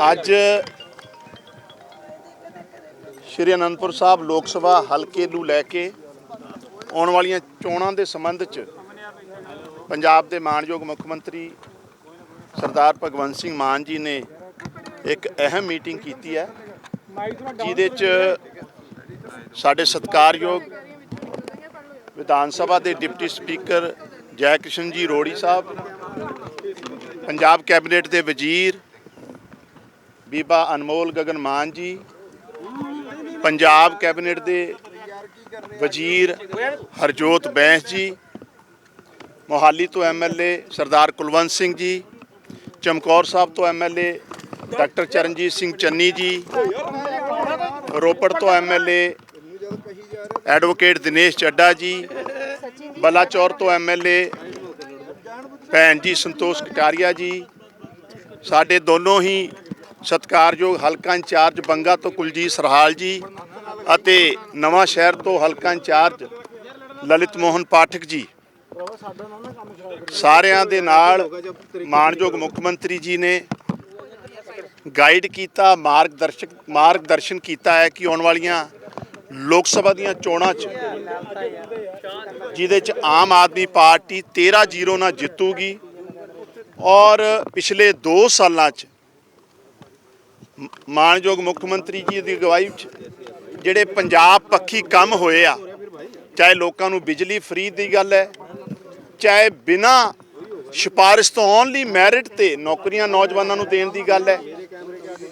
ਅੱਜ ਸ਼੍ਰੀ ਅਨੰਦਪੁਰ ਸਾਹਿਬ ਲੋਕ ਸਭਾ ਹਲਕੇ ਨੂੰ ਲੈ ਕੇ ਆਉਣ ਵਾਲੀਆਂ ਚੋਣਾਂ ਦੇ ਸੰਬੰਧ 'ਚ ਪੰਜਾਬ ਦੇ ਮਾਣਯੋਗ ਮੁੱਖ ਮੰਤਰੀ ਸਰਦਾਰ ਭਗਵੰਤ ਸਿੰਘ ਮਾਨ ਜੀ ਨੇ ਇੱਕ ਅਹਿਮ ਮੀਟਿੰਗ ਕੀਤੀ ਹੈ, ਜਿਹਦੇ 'ਚ ਸਾਡੇ ਸਤਿਕਾਰਯੋਗ ਵਿਧਾਨ ਸਭਾ ਦੇ ਡਿਪਟੀ ਸਪੀਕਰ ਜੈ ਕਿਸ਼ਨ ਜੀ ਰੋੜੀ ਸਾਹਿਬ, ਪੰਜਾਬ ਕੈਬਨਿਟ ਦੇ ਵਜ਼ੀਰ ਬੀਬਾ ਅਨਮੋਲ ਗਗਨ ਮਾਨ ਜੀ, ਪੰਜਾਬ ਕੈਬਨਿਟ ਦੇ ਵਜ਼ੀਰ ਹਰਜੋਤ ਬੈਂਸ ਜੀ, ਮੋਹਾਲੀ ਤੋਂ ਐਮਐਲਏ ਸਰਦਾਰ ਕੁਲਵੰਤ ਸਿੰਘ ਜੀ, ਚਮਕੌਰ ਸਾਹਿਬ ਤੋਂ ਐਮਐਲਏ ਡਾਕਟਰ ਚਰਨਜੀਤ ਸਿੰਘ ਚੰਨੀ ਜੀ, ਰੋਪੜ ਤੋਂ ਐਮਐਲਏ ਐਡਵੋਕੇਟ ਦਿਨੇਸ਼ ਚੱਡਾ ਜੀ, ਬਲਾਚੌਰ ਤੋਂ ਐਮਐਲਏ ਭੈਣ ਜੀ ਸੰਤੋਸ਼ ਕਟਾਰੀਆ ਜੀ, ਸਾਡੇ ਦੋਨੋਂ ਹੀ ਸਤਿਕਾਰਯੋਗ ਹਲਕਾ ਇੰਚਾਰਜ ਬੰਗਾ ਤੋਂ ਕੁਲਜੀਤ ਸਰਹਾਲ ਜੀ ਅਤੇ ਨਵਾਂ ਸ਼ਹਿਰ ਤੋਂ ਹਲਕਾ ਇੰਚਾਰਜ ਲਲਿਤ ਮੋਹਨ ਪਾਠਕ ਜੀ। ਸਾਰਿਆਂ ਦੇ ਨਾਲ ਮਾਨਯੋਗ ਮੁੱਖ ਮੰਤਰੀ ਜੀ ਨੇ ਗਾਈਡ ਕੀਤਾ, ਮਾਰਗਦਰਸ਼ਕ ਮਾਰਗਦਰਸ਼ਨ ਕੀਤਾ ਹੈ ਕਿ ਆਉਣ ਵਾਲੀਆਂ ਲੋਕ ਸਭਾ ਦੀਆਂ ਚੋਣਾਂ 'ਚ ਜਿਹਦੇ 'ਚ ਆਮ ਆਦਮੀ ਪਾਰਟੀ 13-0 ਨਾਲ ਜਿੱਤੂਗੀ ਔਰ ਪਿਛਲੇ 2 ਸਾਲਾਂ 'ਚ ਮ- ਮਾਣਯੋਗ ਮੁੱਖ ਮੰਤਰੀ ਜੀ ਦੀ ਅਗਵਾਈ 'ਚ ਜਿਹੜੇ ਪੰਜਾਬ ਪੱਖੀ ਕੰਮ ਹੋਏ ਆ, ਚਾਹੇ ਲੋਕਾਂ ਨੂੰ ਬਿਜਲੀ ਫ੍ਰੀ ਦੀ ਗੱਲ ਹੈ, ਚਾਹੇ ਬਿਨਾ ਸਿਫਾਰਿਸ਼ ਤੋਂ ਓਨਲੀ ਮੈਰਿਟ ਤੇ ਨੌਕਰੀਆਂ ਨੌਜਵਾਨਾਂ ਨੂੰ ਦੇਣ ਦੀ ਗੱਲ ਹੈ,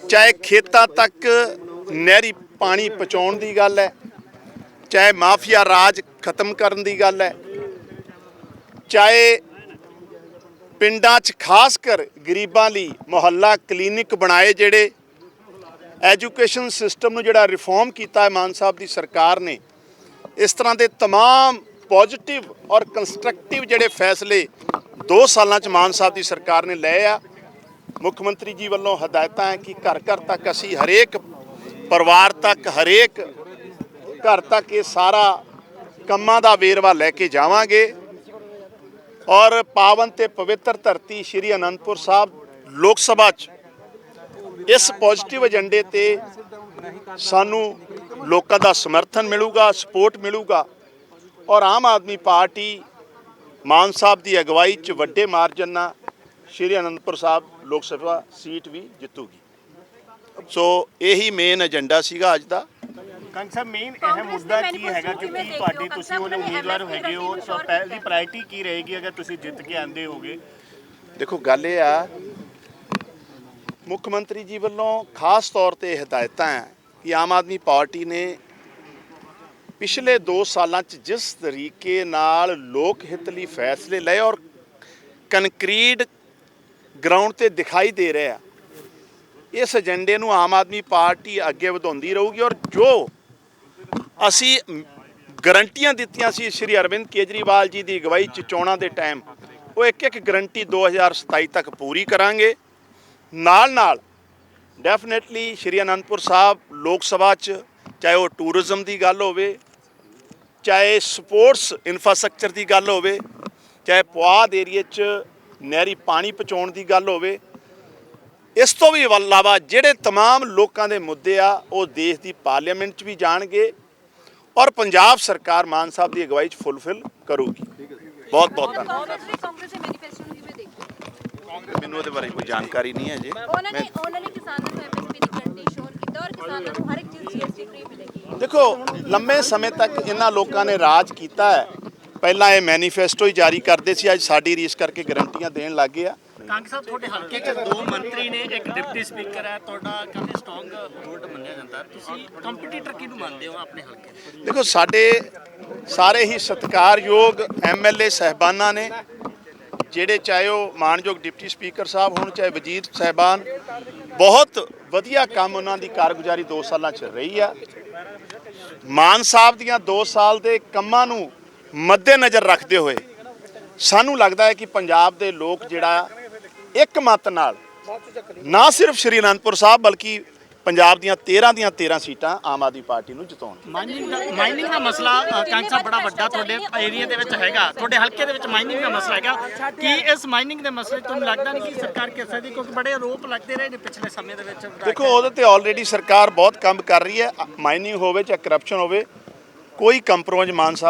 ਚਾਹੇ ਖੇਤਾਂ ਤੱਕ ਨਹਿਰੀ ਪਾਣੀ ਪਹੁੰਚਾਉਣ ਦੀ ਗੱਲ ਹੈ, ਚਾਹੇ ਮਾਫੀਆ ਰਾਜ ਖਤਮ ਕਰਨ ਦੀ ਗੱਲ ਹੈ, ਚਾਹੇ ਪਿੰਡਾਂ 'ਚ ਖਾਸ ਕਰ ਗਰੀਬਾਂ ਲਈ ਮੁਹੱਲਾ ਕਲੀਨਿਕ ਬਣਾਏ ਜਿਹੜੇ ਐਜੂਕੇਸ਼ਨ ਸਿਸਟਮ ਨੂੰ ਜਿਹੜਾ ਰਿਫਾਰਮ ਕੀਤਾ ਹੈ ਮਾਨ ਸਾਹਿਬ ਦੀ ਸਰਕਾਰ ਨੇ ਇਸ ਤਰ੍ਹਾਂ ਦੇ तमाम ਪੋਜ਼ਿਟਿਵ ਔਰ ਕੰਸਟਰਕਟਿਵ ਜਿਹੜੇ ਫੈਸਲੇ 2 ਸਾਲਾਂ 'ਚ ਮਾਨ ਸਾਹਿਬ ਦੀ ਸਰਕਾਰ ਨੇ ਲਏ ਆ ਮੁੱਖ ਮੰਤਰੀ ਜੀ ਵੱਲੋਂ ਹਦਾਇਤਾਂ ਹੈ ਕਿ ਘਰ ਘਰ ਤੱਕ ਅਸੀਂ ਹਰੇਕ ਪਰਿਵਾਰ ਤੱਕ ਹਰੇਕ ਘਰ ਤੱਕ ਇਹ ਸਾਰਾ ਕੰਮਾਂ ਦਾ ਵੇਰਵਾ ਲੈ ਕੇ ਜਾਵਾਂਗੇ ਔਰ ਪਾਵਨ ਤੇ ਪਵਿੱਤਰ ਧਰਤੀ ਸ਼੍ਰੀ ਅਨੰਦਪੁਰ ਸਾਹਿਬ ਲੋਕ ਸਭਾ 'ਚ ਇਸ ਪੋਜ਼ਿਟਿਵ ਏਜੰਡੇ ਤੇ ਸਾਨੂੰ ਲੋਕਾਂ ਦਾ ਸਮਰਥਨ ਮਿਲੂਗਾ ਸਪੋਰਟ ਮਿਲੂਗਾ ਔਰ ਆਮ ਆਦਮੀ ਪਾਰਟੀ ਮਾਨ ਸਾਹਿਬ ਦੀ ਅਗਵਾਈ 'ਚ ਵੱਡੇ ਮਾਰਜਨ ਨਾਲ ਸ਼੍ਰੀ ਅਨੰਦਪੁਰ ਸਾਹਿਬ ਲੋਕ ਸਭਾ ਸੀਟ ਵੀ ਜਿੱਤੂਗੀ। ਸੋ ਇਹੀ ਮੇਨ ਏਜੰਡਾ ਸੀਗਾ ਅੱਜ ਦਾ। ਕੰਗ ਸਾਹਿਬ ਮੇਨ ਇਹ ਕਾਂਗਰਸ ਮੁੱਦਾ ਕੀ ਹੈਗਾ? ਕਿਉਂਕਿ ਤੁਹਾਡੀ? ਤੁਸੀਂ ਉਹਨੇ ਉਮੀਦਵਾਰ ਹੈਗੇ ਹੋ ਸੋ ਪਹਿਲੀ ਪ੍ਰਾਇੋਰਟੀ ਕੀ ਰਹੇਗੀ ਅਗਰ ਤੁਸੀਂ ਜਿੱਤ ਕੇ ਆਂਦੇ ਹੋਗੇ? ਦੇਖੋ ਗੱਲ ਇਹ ਆ ਮੁੱਖ ਮੰਤਰੀ ਜੀ ਵੱਲੋਂ ਖਾਸ ਤੌਰ ਤੇ ਹਦਾਇਤਾਂ ਹੈ ਕਿ ਆਮ ਆਦਮੀ ਪਾਰਟੀ ਨੇ ਪਿਛਲੇ 2 ਸਾਲਾਂ 'ਚ ਜਿਸ ਤਰੀਕੇ ਨਾਲ ਲੋਕ ਹਿੱਤ ਲਈ ਫੈਸਲੇ ਲਏ ਔਰ ਕੰਕਰੀਟ ਗਰਾਊਂਡ ਤੇ ਦਿਖਾਈ ਦੇ ਰਿਹਾ ਇਸ ਏਜੰਡੇ ਨੂੰ ਆਮ ਆਦਮੀ ਪਾਰਟੀ ਅੱਗੇ ਵਧਾਉਂਦੀ ਰਹੂਗੀ ਔਰ ਜੋ ਅਸੀਂ ਗਰੰਟੀਆਂ ਦਿੱਤੀਆਂ ਸੀ ਸ਼੍ਰੀ ਅਰਵਿੰਦ ਕੇਜਰੀਵਾਲ ਜੀ ਦੀ ਅਗਵਾਈ 'ਚ ਚੋਣਾਂ ਦੇ ਟਾਈਮ ਉਹ ਇੱਕ ਇੱਕ ਗਰੰਟੀ 2027 ਤੱਕ ਪੂਰੀ ਕਰਾਂਗੇ। ਨਾਲ ਨਾਲ ਡੈਫੀਨਿਟਲੀ ਸ਼੍ਰੀ ਅਨੰਦਪੁਰ ਸਾਹਿਬ ਲੋਕ ਸਭਾ 'ਚ ਚਾਹੇ ਉਹ ਟੂਰਿਜ਼ਮ ਦੀ ਗੱਲ ਹੋਵੇ ਚਾਹੇ ਸਪੋਰਟਸ ਇਨਫਰਾਸਟ੍ਰਕਚਰ ਦੀ ਗੱਲ ਹੋਵੇ ਚਾਹੇ ਪੁਆਧ ਏਰੀਏ 'ਚ ਨਹਿਰੀ ਪਾਣੀ ਪਹੁੰਚਾਉਣ ਦੀ ਗੱਲ ਹੋਵੇ ਇਸ ਤੋਂ ਵੀ ਇਲਾਵਾ ਜਿਹੜੇ तमाम ਲੋਕਾਂ ਦੇ ਮੁੱਦੇ ਆ ਉਹ ਦੇਸ਼ ਦੀ ਪਾਰਲੀਮੈਂਟ 'ਚ ਵੀ ਜਾਣਗੇ ਔਰ ਪੰਜਾਬ ਸਰਕਾਰ ਮਾਨ ਸਾਹਿਬ ਦੀ ਅਗਵਾਈ 'ਚ ਫੁੱਲਫਿਲ ਕਰੂਗੀ ਬਹੁਤ ਬਹੁਤ ਧੰਨਵਾਦ ਮੈਨੂੰ ਉਹਦੇ ਬਾਰੇ ਕੋਈ ਜਾਣਕਾਰੀ ਨਹੀਂ ਹੈ ਜੀ। ਉਹਨਾਂ ਨੇ ਉਹਨਾਂ ਨੇ ਕਿਸਾਨਾਂ ਨੂੰ ਐਮਐਸਪੀ ਦੀ ਗਰੰਟੀ ਸ਼ੋਰ ਕੀਤਾ ਔਰ ਕਿਸਾਨਾਂ ਨੂੰ ਹਰ ਇੱਕ ਚੀਜ਼ ਜੀਐਸਟੀ ਫ੍ਰੀ ਮਿਲੇਗੀ। ਦੇਖੋ ਲੰਮੇ ਸਮੇਂ ਤੱਕ ਇਹਨਾਂ ਲੋਕਾਂ ਨੇ ਰਾਜ ਕੀਤਾ ਹੈ। ਪਹਿਲਾਂ ਇਹ ਮੈਨੀਫੈਸਟੋ ਹੀ ਜਾਰੀ ਕਰਦੇ ਸੀ ਅੱਜ ਸਾਡੀ ਰੀਸ ਕਰਕੇ ਗਰੰਟੀਆਂ ਦੇਣ ਲੱਗ ਗਏ ਆ। ਕੰਗ ਸਾਹਿਬ ਤੁਹਾਡੇ ਹਲਕੇ 'ਚ ਦੋ ਮੰਤਰੀ ਨੇ ਇੱਕ ਡਿਪਟੀ ਸਪੀਕਰ ਹੈ। ਤੁਹਾਡਾ ਕਾਫੀ ਸਟਰੋਂਗ ਵੋਟ ਮੰਨਿਆ ਜਾਂਦਾ। ਤੁਸੀਂ ਕੰਪੀਟੀਟਰ ਕਿਹਨੂੰ ਮੰਨਦੇ ਹੋ ਆਪਣੇ ਹਲਕੇ ਦੇਖੋ ਸਾਡੇ ਸਾਰੇ ਹੀ ਸਤਿਕਾਰਯੋਗ ਐਮਐਲਏ ਸਹਿਬਾਨਾਂ ਨੇ ਜਿਹੜੇ ਚਾਹੇ ਉਹ ਮਾਨਯੋਗ ਡਿਪਟੀ ਸਪੀਕਰ ਸਾਹਿਬ ਹੋਣ, ਚਾਹੇ ਵਜ਼ੀਰ ਸਹਿਬਾਨ, ਬਹੁਤ ਵਧੀਆ ਕੰਮ ਉਹਨਾਂ ਦੀ ਕਾਰਗੁਜ਼ਾਰੀ 2 ਸਾਲਾਂ ਚ ਰਹੀ ਆ। ਮਾਨ ਸਾਹਿਬ ਦੀਆਂ 2 ਸਾਲ ਦੇ ਕੰਮਾਂ ਨੂੰ ਮੱਦੇਨਜ਼ਰ ਰੱਖਦੇ ਹੋਏ ਸਾਨੂੰ ਲੱਗਦਾ ਹੈ ਕਿ ਪੰਜਾਬ ਦੇ ਲੋਕ ਜਿਹੜਾ ਇੱਕ ਮਤ ਨਾਲ ਨਾ ਸਿਰਫ ਸ਼੍ਰੀ ਅਨੰਦਪੁਰ ਸਾਹਿਬ, ਬਲਕਿ ਪੰਜਾਬ ਦੀਆਂ 13 ਦੀਆਂ 13 ਸੀਟਾਂ ਆਮ ਆਦਮੀ ਪਾਰਟੀ ਨੂੰ ਜਿਤਾਉਣ ਮਾਈਨਿੰਗ ਦਾ ਮਾਈਨਿੰਗ ਦਾ ਮਸਲਾ ਅ, ਕਾਂਗਸਾ ਬੜਾ ਵੱਡਾ ਤੁਹਾਡੇ ਏਰੀਆ ਦੇ ਵਿੱਚ ਹੈਗਾ। ਤੁਹਾਡੇ ਹਲਕੇ ਦੇ ਵਿੱਚ ਮਾਈਨਿੰਗ ਦਾ ਮਸਲਾ ਹੈਗਾ। ਕੀ ਇਸ ਮਾਈਨਿੰਗ ਦੇ ਮਸਲੇ ਤੁਹਾਨੂੰ ਲੱਗਦਾ ਨਹੀਂ ਕਿ ਸਰਕਾਰ ਕਿਸ ਦੀ ਕਿਉਂਕਿ ਬੜੇ ਆਰੋਪ ਲੱਗਦੇ ਰਹੇ ਨੇ ਪਿਛਲੇ ਸਮੇਂ ਦੇ ਵਿੱਚ ਦੇਖੋ ਉਹਦੇ ਤੇ ਆਲਰੇਡੀ ਸਰਕਾਰ ਬਹੁਤ ਕੰਮ ਕਰ ਰਹੀ ਹੈ। ਮਾਈਨਿੰਗ ਹੋਵੇ ਚਾਹੇ ਕਰਪਸ਼ਨ ਹੋਵੇ ਕੋਈ ਕੰਪਰੋਮਾਈਜ਼ ਮਾਨ